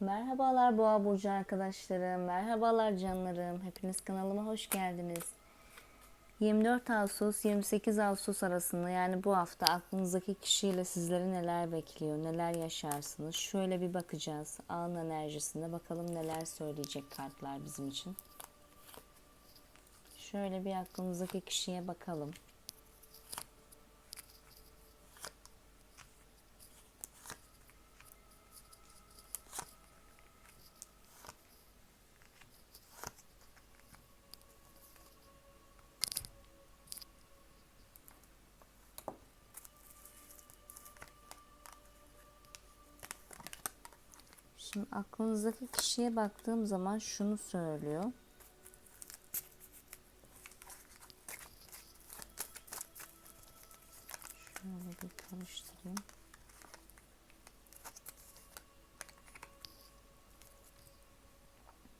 Merhabalar Boğa Burcu arkadaşlarım, merhabalar canlarım. Hepiniz kanalıma hoş geldiniz. 24 Ağustos 28 Ağustos arasında yani bu hafta aklınızdaki kişiyle sizleri neler bekliyor, neler yaşarsınız? Şöyle bir bakacağız. An enerjisinde bakalım neler söyleyecek kartlar bizim için. Şöyle bir aklınızdaki kişiye bakalım. Şimdi aklınızdaki kişiye baktığım zaman şunu söylüyor. Şöyle bir karıştırayım.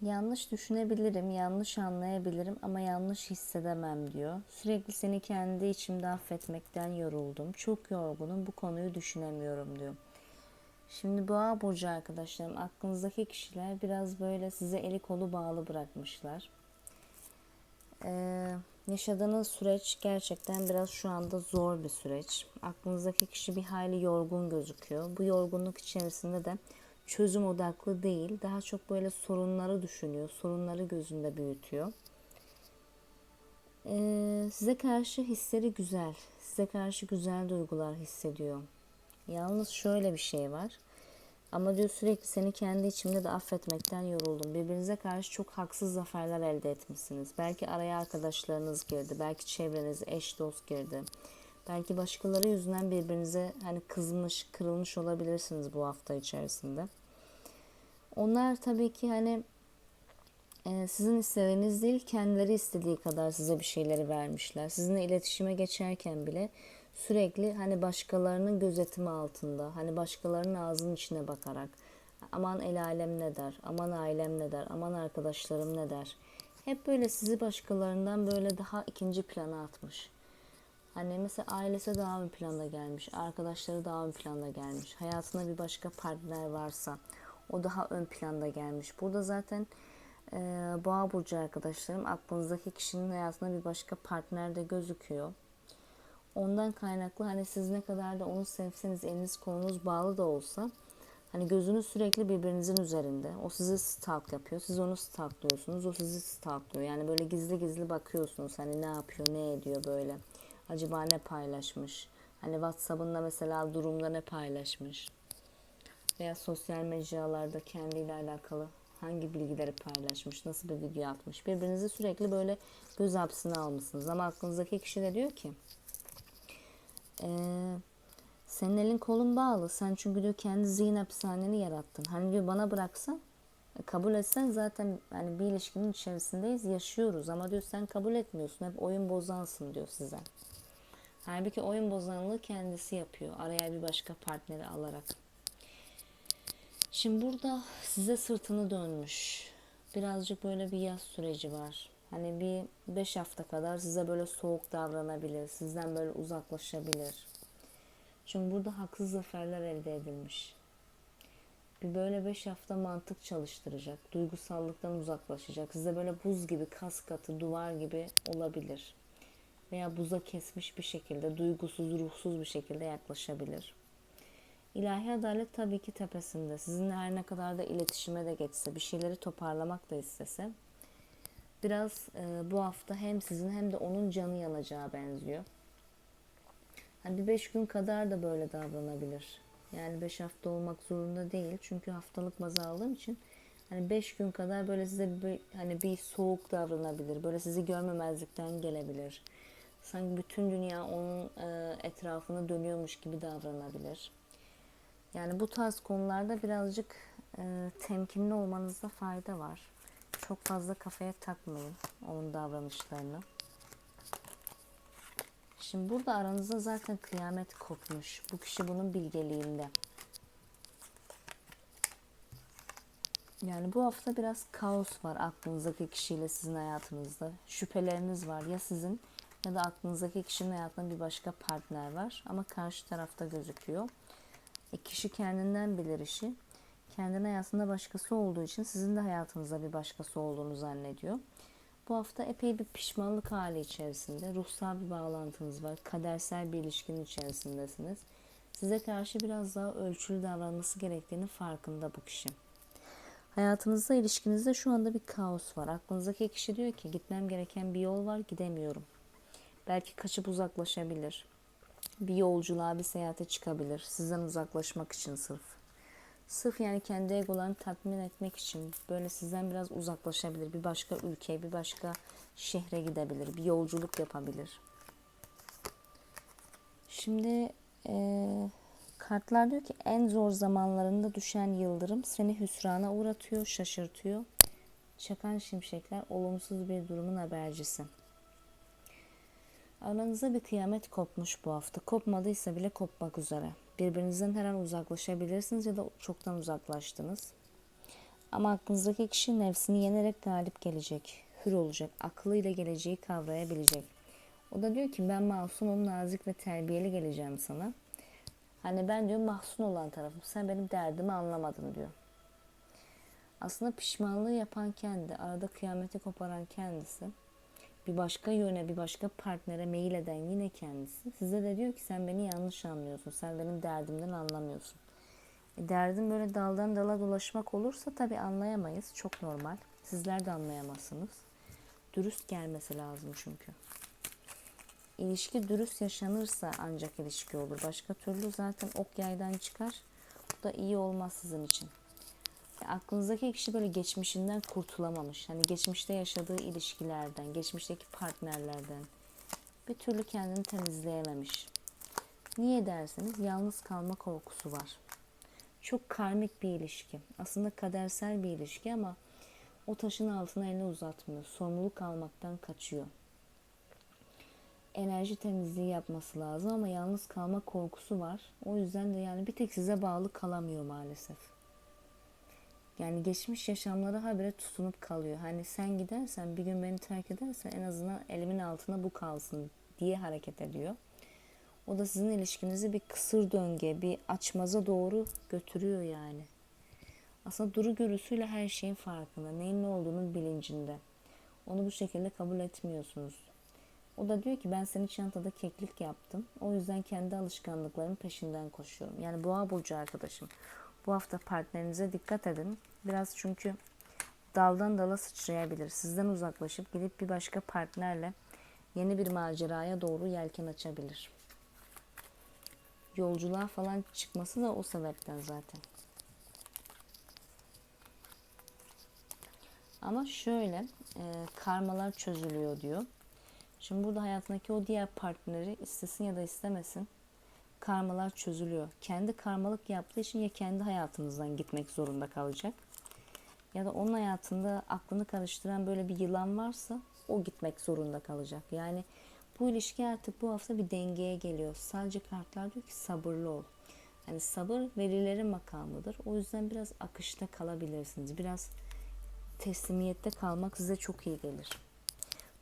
Yanlış düşünebilirim, yanlış anlayabilirim ama yanlış hissedemem diyor. Sürekli seni kendi içimde affetmekten yoruldum. Çok yorgunum, bu konuyu düşünemiyorum diyor. Şimdi boğa burcu arkadaşlarım aklınızdaki kişiler biraz böyle size eli kolu bağlı bırakmışlar. Ee, yaşadığınız süreç gerçekten biraz şu anda zor bir süreç. Aklınızdaki kişi bir hayli yorgun gözüküyor. Bu yorgunluk içerisinde de çözüm odaklı değil, daha çok böyle sorunları düşünüyor, sorunları gözünde büyütüyor. Ee, size karşı hisleri güzel, size karşı güzel duygular hissediyor. Yalnız şöyle bir şey var. Ama diyor sürekli seni kendi içimde de affetmekten yoruldum. Birbirinize karşı çok haksız zaferler elde etmişsiniz. Belki araya arkadaşlarınız girdi. Belki çevreniz, eş dost girdi. Belki başkaları yüzünden birbirinize hani kızmış, kırılmış olabilirsiniz bu hafta içerisinde. Onlar tabii ki hani e, sizin istediğiniz değil, kendileri istediği kadar size bir şeyleri vermişler. Sizinle iletişime geçerken bile sürekli hani başkalarının gözetimi altında, hani başkalarının ağzının içine bakarak aman el alem ne der, aman ailem ne der, aman arkadaşlarım ne der. Hep böyle sizi başkalarından böyle daha ikinci plana atmış. Hani mesela ailesi daha ön planda gelmiş, arkadaşları daha ön planda gelmiş. Hayatında bir başka partner varsa o daha ön planda gelmiş. Burada zaten e, boğa burcu arkadaşlarım aklınızdaki kişinin hayatında bir başka partner de gözüküyor. Ondan kaynaklı hani siz ne kadar da onu sevseniz eliniz kolunuz bağlı da olsa hani gözünüz sürekli birbirinizin üzerinde. O sizi stalk yapıyor. Siz onu stalklıyorsunuz. O sizi stalklıyor. Yani böyle gizli gizli bakıyorsunuz. Hani ne yapıyor, ne ediyor böyle. Acaba ne paylaşmış? Hani WhatsApp'ında mesela durumda ne paylaşmış? Veya sosyal mecralarda kendiyle alakalı hangi bilgileri paylaşmış, nasıl bir video atmış. Birbirinizi sürekli böyle göz hapsine almışsınız. Ama aklınızdaki kişi de diyor ki ee, senin elin kolun bağlı. Sen çünkü diyor kendi zihin hapishaneni yarattın. Hani diyor bana bıraksan e, kabul etsen zaten hani bir ilişkinin içerisindeyiz yaşıyoruz ama diyor sen kabul etmiyorsun hep oyun bozansın diyor size. Halbuki oyun bozanlığı kendisi yapıyor araya bir başka partneri alarak. Şimdi burada size sırtını dönmüş. Birazcık böyle bir yaz süreci var. Hani bir 5 hafta kadar size böyle soğuk davranabilir. Sizden böyle uzaklaşabilir. Çünkü burada haksız zaferler elde edilmiş. Bir böyle 5 hafta mantık çalıştıracak. Duygusallıktan uzaklaşacak. Size böyle buz gibi, kas katı, duvar gibi olabilir. Veya buza kesmiş bir şekilde, duygusuz, ruhsuz bir şekilde yaklaşabilir. İlahi adalet tabii ki tepesinde. Sizinle her ne kadar da iletişime de geçse, bir şeyleri toparlamak da istese biraz e, bu hafta hem sizin hem de onun canı yanacağı benziyor. Hani bir beş gün kadar da böyle davranabilir. Yani beş hafta olmak zorunda değil. Çünkü haftalık baz aldığım için hani beş gün kadar böyle size bir, hani bir soğuk davranabilir. Böyle sizi görmemezlikten gelebilir. Sanki bütün dünya onun e, etrafını dönüyormuş gibi davranabilir. Yani bu tarz konularda birazcık e, temkinli olmanızda fayda var. Çok fazla kafaya takmayın onun davranışlarını. Şimdi burada aranızda zaten kıyamet kopmuş. Bu kişi bunun bilgeliğinde. Yani bu hafta biraz kaos var aklınızdaki kişiyle sizin hayatınızda. Şüpheleriniz var ya sizin ya da aklınızdaki kişinin hayatında bir başka partner var ama karşı tarafta gözüküyor. E, kişi kendinden bilir işi. Kendinin hayatında başkası olduğu için sizin de hayatınızda bir başkası olduğunu zannediyor. Bu hafta epey bir pişmanlık hali içerisinde. Ruhsal bir bağlantınız var. Kadersel bir ilişkinin içerisindesiniz. Size karşı biraz daha ölçülü davranması gerektiğini farkında bu kişi. Hayatınızda, ilişkinizde şu anda bir kaos var. Aklınızdaki kişi diyor ki gitmem gereken bir yol var, gidemiyorum. Belki kaçıp uzaklaşabilir. Bir yolculuğa, bir seyahate çıkabilir. Sizden uzaklaşmak için sırf. Sırf yani kendi egolarını tatmin etmek için böyle sizden biraz uzaklaşabilir. Bir başka ülkeye, bir başka şehre gidebilir. Bir yolculuk yapabilir. Şimdi ee, kartlar diyor ki en zor zamanlarında düşen yıldırım seni hüsrana uğratıyor, şaşırtıyor. Çakan şimşekler olumsuz bir durumun habercisi. Aranızda bir kıyamet kopmuş bu hafta. Kopmadıysa bile kopmak üzere. Birbirinizden her an uzaklaşabilirsiniz ya da çoktan uzaklaştınız. Ama aklınızdaki kişi nefsini yenerek galip gelecek. Hür olacak. Aklıyla geleceği kavrayabilecek. O da diyor ki ben masumum, nazik ve terbiyeli geleceğim sana. Hani ben diyor mahzun olan tarafım. Sen benim derdimi anlamadın diyor. Aslında pişmanlığı yapan kendi, arada kıyameti koparan kendisi. Bir başka yöne, bir başka partnere meyil eden yine kendisi. Size de diyor ki sen beni yanlış anlıyorsun. Sen benim derdimden anlamıyorsun. E, derdim böyle daldan dala dolaşmak olursa tabii anlayamayız. Çok normal. Sizler de anlayamazsınız. Dürüst gelmesi lazım çünkü. İlişki dürüst yaşanırsa ancak ilişki olur. Başka türlü zaten ok yaydan çıkar. Bu da iyi olmaz sizin için. Aklınızdaki kişi böyle geçmişinden kurtulamamış. Hani geçmişte yaşadığı ilişkilerden, geçmişteki partnerlerden bir türlü kendini temizleyememiş. Niye derseniz yalnız kalma korkusu var. Çok karmik bir ilişki. Aslında kadersel bir ilişki ama o taşın altına elini uzatmıyor. Sorumluluk almaktan kaçıyor enerji temizliği yapması lazım ama yalnız kalma korkusu var. O yüzden de yani bir tek size bağlı kalamıyor maalesef. Yani geçmiş yaşamlara habire tutunup kalıyor. Hani sen gidersen bir gün beni terk edersen en azından elimin altına bu kalsın diye hareket ediyor. O da sizin ilişkinizi bir kısır döngüye, bir açmaza doğru götürüyor yani. Aslında duru görüsüyle her şeyin farkında. Neyin ne olduğunun bilincinde. Onu bu şekilde kabul etmiyorsunuz. O da diyor ki ben seni çantada keklik yaptım. O yüzden kendi alışkanlıklarımın peşinden koşuyorum. Yani boğa burcu arkadaşım. Bu hafta partnerinize dikkat edin. Biraz çünkü daldan dala sıçrayabilir. Sizden uzaklaşıp gidip bir başka partnerle yeni bir maceraya doğru yelken açabilir. Yolculuğa falan çıkması da o sebepten zaten. Ama şöyle e, karmalar çözülüyor diyor. Şimdi burada hayatındaki o diğer partneri istesin ya da istemesin karmalar çözülüyor. Kendi karmalık yaptığı için ya kendi hayatınızdan gitmek zorunda kalacak ya da onun hayatında aklını karıştıran böyle bir yılan varsa o gitmek zorunda kalacak. Yani bu ilişki artık bu hafta bir dengeye geliyor. Sadece kartlar diyor ki sabırlı ol. Yani sabır verilerin makamıdır. O yüzden biraz akışta kalabilirsiniz. Biraz teslimiyette kalmak size çok iyi gelir.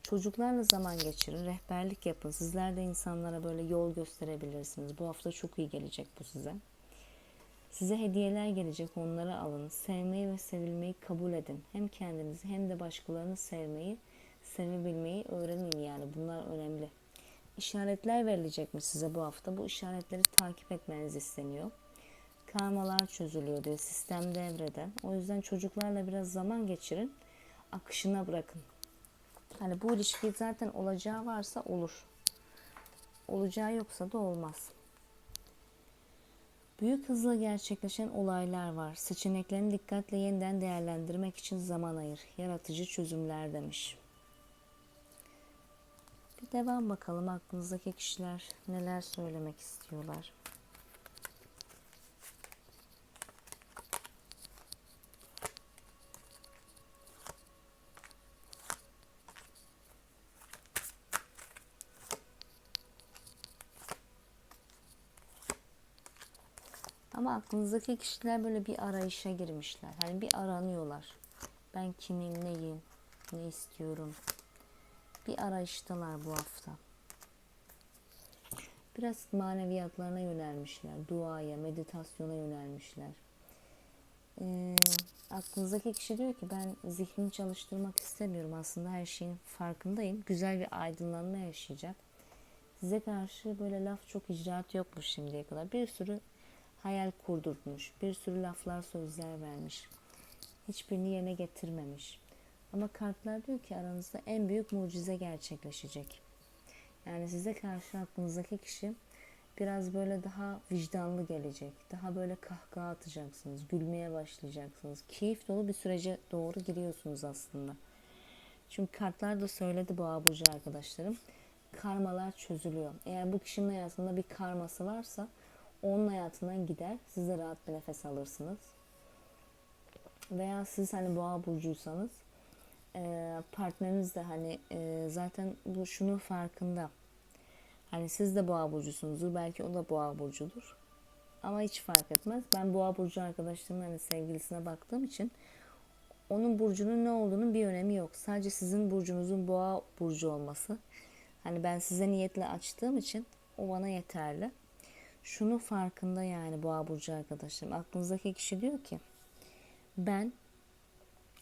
Çocuklarla zaman geçirin, rehberlik yapın. Sizler de insanlara böyle yol gösterebilirsiniz. Bu hafta çok iyi gelecek bu size. Size hediyeler gelecek, onları alın. Sevmeyi ve sevilmeyi kabul edin. Hem kendinizi hem de başkalarını sevmeyi, sevebilmeyi öğrenin yani. Bunlar önemli. İşaretler verilecek mi size bu hafta? Bu işaretleri takip etmeniz isteniyor. Karmalar çözülüyor diyor. Sistem devrede. O yüzden çocuklarla biraz zaman geçirin. Akışına bırakın. Hani bu ilişki zaten olacağı varsa olur. Olacağı yoksa da olmaz. Büyük hızla gerçekleşen olaylar var. Seçeneklerini dikkatle yeniden değerlendirmek için zaman ayır. Yaratıcı çözümler demiş. Bir devam bakalım aklınızdaki kişiler neler söylemek istiyorlar. Ama aklınızdaki kişiler böyle bir arayışa girmişler. Hani bir aranıyorlar. Ben kimim, neyim, ne istiyorum. Bir arayıştalar bu hafta. Biraz maneviyatlarına yönelmişler. Duaya, meditasyona yönelmişler. e, aklınızdaki kişi diyor ki ben zihnini çalıştırmak istemiyorum aslında her şeyin farkındayım. Güzel bir aydınlanma yaşayacak. Size karşı böyle laf çok icraat yokmuş şimdiye kadar. Bir sürü hayal kurdurtmuş. Bir sürü laflar sözler vermiş. Hiçbirini yerine getirmemiş. Ama kartlar diyor ki aranızda en büyük mucize gerçekleşecek. Yani size karşı aklınızdaki kişi biraz böyle daha vicdanlı gelecek. Daha böyle kahkaha atacaksınız. Gülmeye başlayacaksınız. Keyif dolu bir sürece doğru giriyorsunuz aslında. Çünkü kartlar da söyledi boğa burcu arkadaşlarım. Karmalar çözülüyor. Eğer bu kişinin hayatında bir karması varsa onun hayatından gider. Siz de rahat bir nefes alırsınız. Veya siz hani boğa burcuysanız e, partneriniz de hani e, zaten bu şunun farkında. Hani siz de boğa burcusunuzdur. Belki o da boğa burcudur. Ama hiç fark etmez. Ben boğa burcu arkadaşlarımın hani sevgilisine baktığım için onun burcunun ne olduğunun bir önemi yok. Sadece sizin burcunuzun boğa burcu olması. Hani ben size niyetle açtığım için o bana yeterli. Şunu farkında yani boğa burcu arkadaşlarım. Aklınızdaki kişi diyor ki ben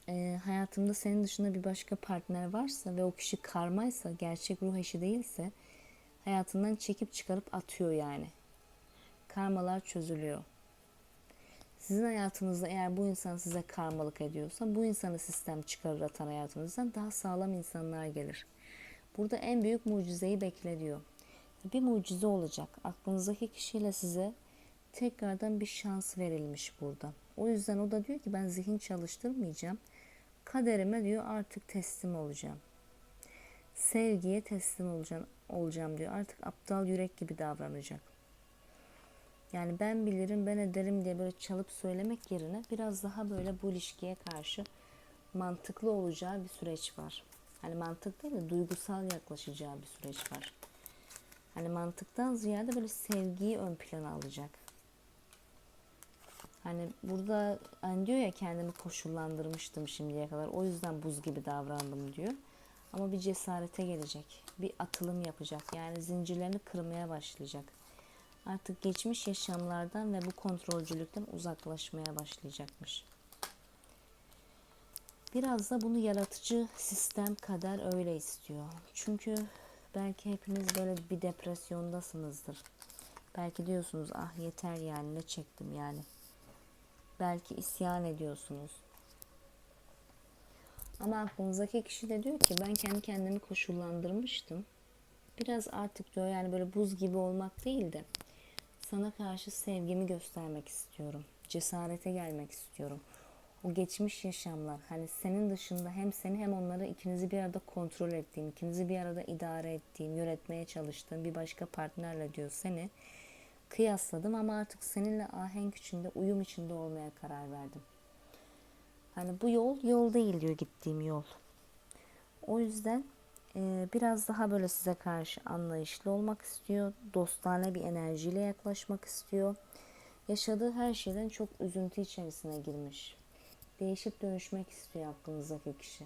e, hayatımda senin dışında bir başka partner varsa ve o kişi karmaysa, gerçek ruh eşi değilse hayatından çekip çıkarıp atıyor yani. Karmalar çözülüyor. Sizin hayatınızda eğer bu insan size karmalık ediyorsa bu insanı sistem çıkarır atan hayatınızdan daha sağlam insanlar gelir. Burada en büyük mucizeyi bekliyor. Bir mucize olacak. Aklınızdaki kişiyle size tekrardan bir şans verilmiş burada. O yüzden o da diyor ki ben zihin çalıştırmayacağım. Kaderime diyor artık teslim olacağım. Sevgiye teslim olacağım, olacağım diyor. Artık aptal yürek gibi davranacak. Yani ben bilirim, ben ederim diye böyle çalıp söylemek yerine biraz daha böyle bu ilişkiye karşı mantıklı olacağı bir süreç var. Hani mantık değil de duygusal yaklaşacağı bir süreç var. Hani mantıktan ziyade böyle sevgiyi ön plana alacak. Hani burada hani diyor ya kendimi koşullandırmıştım şimdiye kadar. O yüzden buz gibi davrandım diyor. Ama bir cesarete gelecek. Bir atılım yapacak. Yani zincirlerini kırmaya başlayacak. Artık geçmiş yaşamlardan ve bu kontrolcülükten uzaklaşmaya başlayacakmış. Biraz da bunu yaratıcı sistem kader öyle istiyor. Çünkü belki hepiniz böyle bir depresyondasınızdır. Belki diyorsunuz ah yeter yani ne çektim yani. Belki isyan ediyorsunuz. Ama aklınızdaki kişi de diyor ki ben kendi kendimi koşullandırmıştım. Biraz artık diyor yani böyle buz gibi olmak değil de sana karşı sevgimi göstermek istiyorum. Cesarete gelmek istiyorum. O geçmiş yaşamlar hani senin dışında hem seni hem onları ikinizi bir arada kontrol ettiğim, ikinizi bir arada idare ettiğim, yönetmeye çalıştığım bir başka partnerle diyor seni kıyasladım ama artık seninle ahenk içinde, uyum içinde olmaya karar verdim. Hani bu yol yol değil diyor gittiğim yol. O yüzden e, biraz daha böyle size karşı anlayışlı olmak istiyor. Dostane bir enerjiyle yaklaşmak istiyor. Yaşadığı her şeyden çok üzüntü içerisine girmiş. Değişip dönüşmek istiyor aklınızdaki kişi.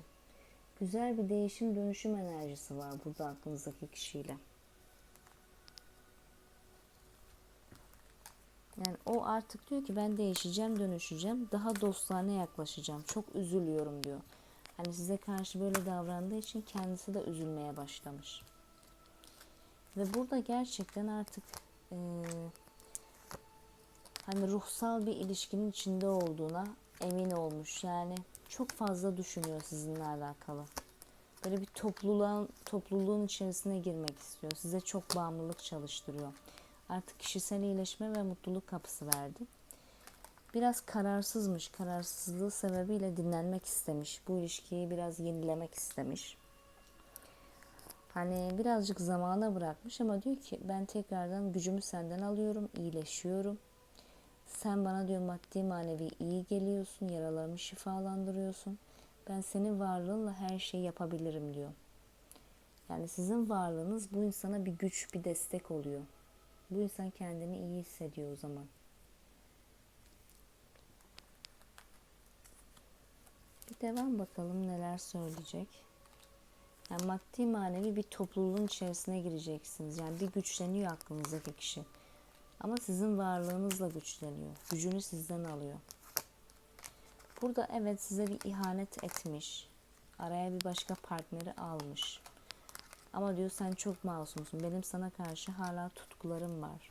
Güzel bir değişim dönüşüm enerjisi var burada aklınızdaki kişiyle. Yani o artık diyor ki ben değişeceğim, dönüşeceğim. Daha dostane yaklaşacağım. Çok üzülüyorum diyor. Hani size karşı böyle davrandığı için kendisi de üzülmeye başlamış. Ve burada gerçekten artık e, hani ruhsal bir ilişkinin içinde olduğuna emin olmuş. Yani çok fazla düşünüyor sizinle alakalı. Böyle bir topluluğun, topluluğun içerisine girmek istiyor. Size çok bağımlılık çalıştırıyor artık kişisel iyileşme ve mutluluk kapısı verdi. Biraz kararsızmış. Kararsızlığı sebebiyle dinlenmek istemiş. Bu ilişkiyi biraz yenilemek istemiş. Hani birazcık zamana bırakmış ama diyor ki ben tekrardan gücümü senden alıyorum, iyileşiyorum. Sen bana diyor maddi manevi iyi geliyorsun, yaralarımı şifalandırıyorsun. Ben senin varlığınla her şeyi yapabilirim diyor. Yani sizin varlığınız bu insana bir güç, bir destek oluyor. Bu insan kendini iyi hissediyor o zaman. Bir devam bakalım neler söyleyecek. Yani maddi manevi bir topluluğun içerisine gireceksiniz. Yani bir güçleniyor aklınızdaki kişi. Ama sizin varlığınızla güçleniyor. Gücünü sizden alıyor. Burada evet size bir ihanet etmiş. Araya bir başka partneri almış. Ama diyor sen çok masumsun. Benim sana karşı hala tutkularım var.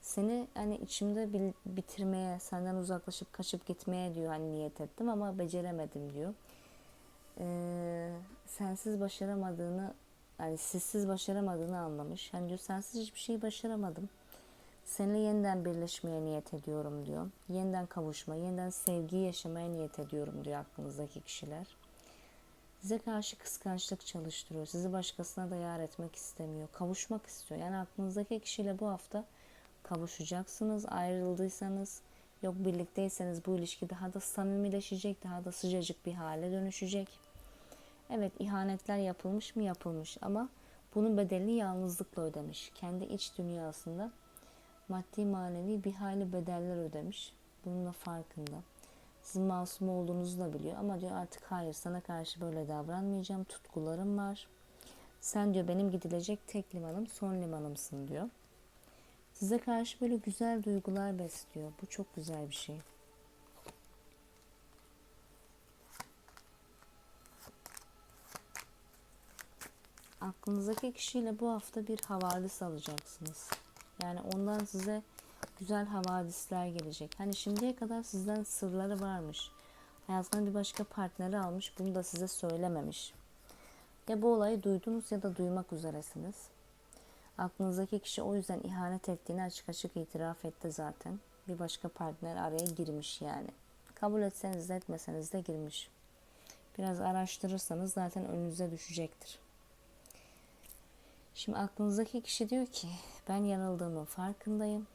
Seni hani içimde bitirmeye, senden uzaklaşıp kaçıp gitmeye diyor hani niyet ettim ama beceremedim diyor. Ee, sensiz başaramadığını yani sizsiz başaramadığını anlamış. Hani diyor sensiz hiçbir şey başaramadım. Seninle yeniden birleşmeye niyet ediyorum diyor. Yeniden kavuşma, yeniden sevgi yaşamaya niyet ediyorum diyor aklınızdaki kişiler. Size karşı kıskançlık çalıştırıyor. Sizi başkasına da yar etmek istemiyor. Kavuşmak istiyor. Yani aklınızdaki kişiyle bu hafta kavuşacaksınız. Ayrıldıysanız, yok birlikteyseniz bu ilişki daha da samimileşecek, daha da sıcacık bir hale dönüşecek. Evet ihanetler yapılmış mı yapılmış ama bunun bedelini yalnızlıkla ödemiş. Kendi iç dünyasında maddi manevi bir hayli bedeller ödemiş. Bunun da farkında. Sizin masum olduğunuzu da biliyor ama diyor artık hayır sana karşı böyle davranmayacağım. Tutkularım var. Sen diyor benim gidilecek tek limanım, son limanımsın diyor. Size karşı böyle güzel duygular besliyor. Bu çok güzel bir şey. Aklınızdaki kişiyle bu hafta bir havadis alacaksınız. Yani ondan size güzel havadisler gelecek. Hani şimdiye kadar sizden sırları varmış. Hayatından bir başka partneri almış. Bunu da size söylememiş. Ya bu olayı duydunuz ya da duymak üzeresiniz. Aklınızdaki kişi o yüzden ihanet ettiğini açık açık itiraf etti zaten. Bir başka partner araya girmiş yani. Kabul etseniz de etmeseniz de girmiş. Biraz araştırırsanız zaten önünüze düşecektir. Şimdi aklınızdaki kişi diyor ki ben yanıldığımın farkındayım.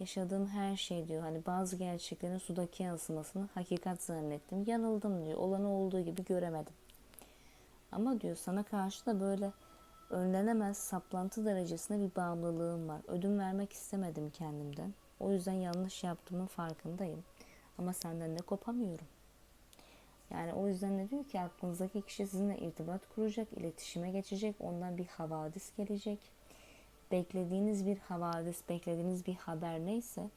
Yaşadığım her şey diyor hani bazı gerçeklerin sudaki yansımasını hakikat zannettim. Yanıldım diyor. Olanı olduğu gibi göremedim. Ama diyor sana karşı da böyle önlenemez saplantı derecesinde bir bağımlılığım var. Ödün vermek istemedim kendimden. O yüzden yanlış yaptığımın farkındayım. Ama senden de kopamıyorum. Yani o yüzden de diyor ki aklınızdaki kişi sizinle irtibat kuracak, iletişime geçecek, ondan bir havadis gelecek. Beklediğiniz bir havadis, beklediğiniz bir haber neyse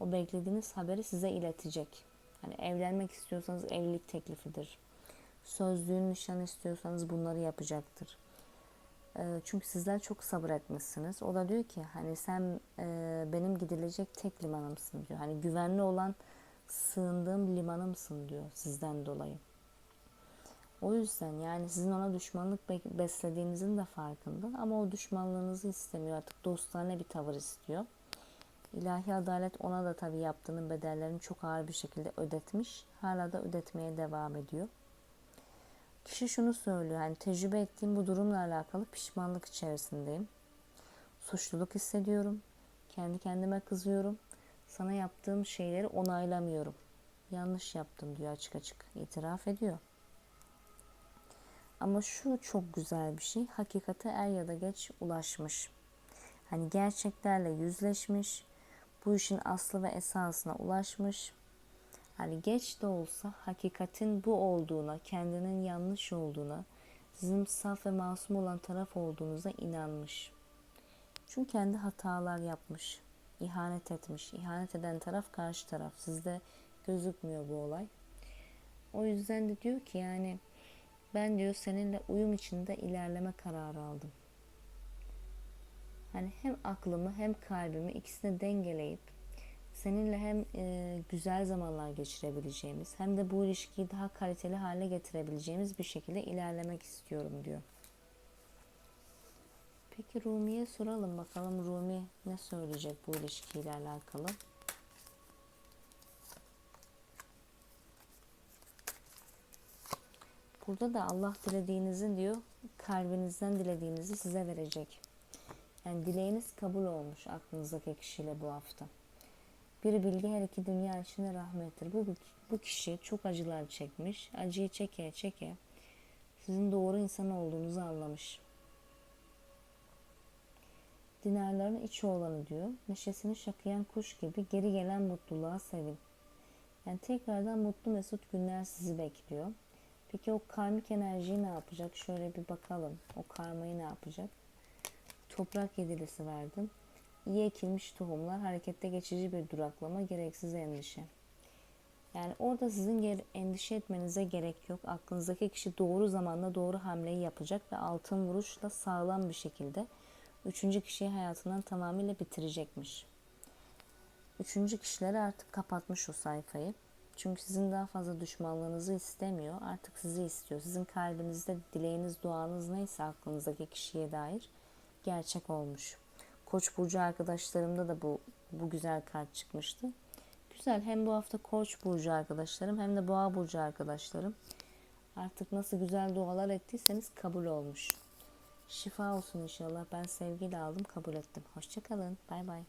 o beklediğiniz haberi size iletecek. Hani evlenmek istiyorsanız evlilik teklifidir. Sözlüğün nişan istiyorsanız bunları yapacaktır. E, çünkü sizler çok sabır etmişsiniz. O da diyor ki hani sen e, benim gidilecek tek limanımsın diyor. Hani güvenli olan sığındığım limanımsın diyor sizden dolayı. O yüzden yani sizin ona düşmanlık beslediğinizin de farkında ama o düşmanlığınızı istemiyor artık dostane bir tavır istiyor. İlahi adalet ona da tabii yaptığının bedellerini çok ağır bir şekilde ödetmiş. Hala da ödetmeye devam ediyor. Kişi şunu söylüyor. Hani tecrübe ettiğim bu durumla alakalı pişmanlık içerisindeyim. Suçluluk hissediyorum. Kendi kendime kızıyorum. Sana yaptığım şeyleri onaylamıyorum. Yanlış yaptım diyor açık açık. itiraf ediyor. Ama şu çok güzel bir şey. Hakikate er ya da geç ulaşmış. Hani gerçeklerle yüzleşmiş. Bu işin aslı ve esasına ulaşmış. Hani geç de olsa hakikatin bu olduğuna, kendinin yanlış olduğuna, sizin saf ve masum olan taraf olduğunuza inanmış. Çünkü kendi hatalar yapmış, ihanet etmiş. İhanet eden taraf karşı taraf. Sizde gözükmüyor bu olay. O yüzden de diyor ki yani ben diyor seninle uyum içinde ilerleme kararı aldım. Hani hem aklımı hem kalbimi ikisini dengeleyip seninle hem e, güzel zamanlar geçirebileceğimiz hem de bu ilişkiyi daha kaliteli hale getirebileceğimiz bir şekilde ilerlemek istiyorum diyor. Peki Rumi'ye soralım bakalım Rumi ne söyleyecek bu ilişkiyle alakalı. Burada da Allah dilediğinizi diyor kalbinizden dilediğinizi size verecek. Yani dileğiniz kabul olmuş aklınızdaki kişiyle bu hafta. Bir bilgi her iki dünya içine rahmettir. Bu, bu kişi çok acılar çekmiş. Acıyı çeke çeke sizin doğru insan olduğunuzu anlamış. Dinarların içi olanı diyor. Neşesini şakıyan kuş gibi geri gelen mutluluğa sevin. Yani tekrardan mutlu mesut günler sizi bekliyor. Peki o karmik enerjiyi ne yapacak? Şöyle bir bakalım. O karmayı ne yapacak? Toprak yedilisi verdim. İyi ekilmiş tohumlar, harekette geçici bir duraklama, gereksiz endişe. Yani orada sizin endişe etmenize gerek yok. Aklınızdaki kişi doğru zamanda doğru hamleyi yapacak ve altın vuruşla sağlam bir şekilde üçüncü kişiyi hayatından tamamıyla bitirecekmiş. Üçüncü kişileri artık kapatmış o sayfayı. Çünkü sizin daha fazla düşmanlığınızı istemiyor. Artık sizi istiyor. Sizin kalbinizde dileğiniz, duanız neyse aklınızdaki kişiye dair gerçek olmuş. Koç burcu arkadaşlarımda da bu bu güzel kart çıkmıştı. Güzel. Hem bu hafta Koç burcu arkadaşlarım hem de Boğa burcu arkadaşlarım artık nasıl güzel dualar ettiyseniz kabul olmuş. Şifa olsun inşallah. Ben sevgiyle aldım, kabul ettim. Hoşçakalın. Bay bay.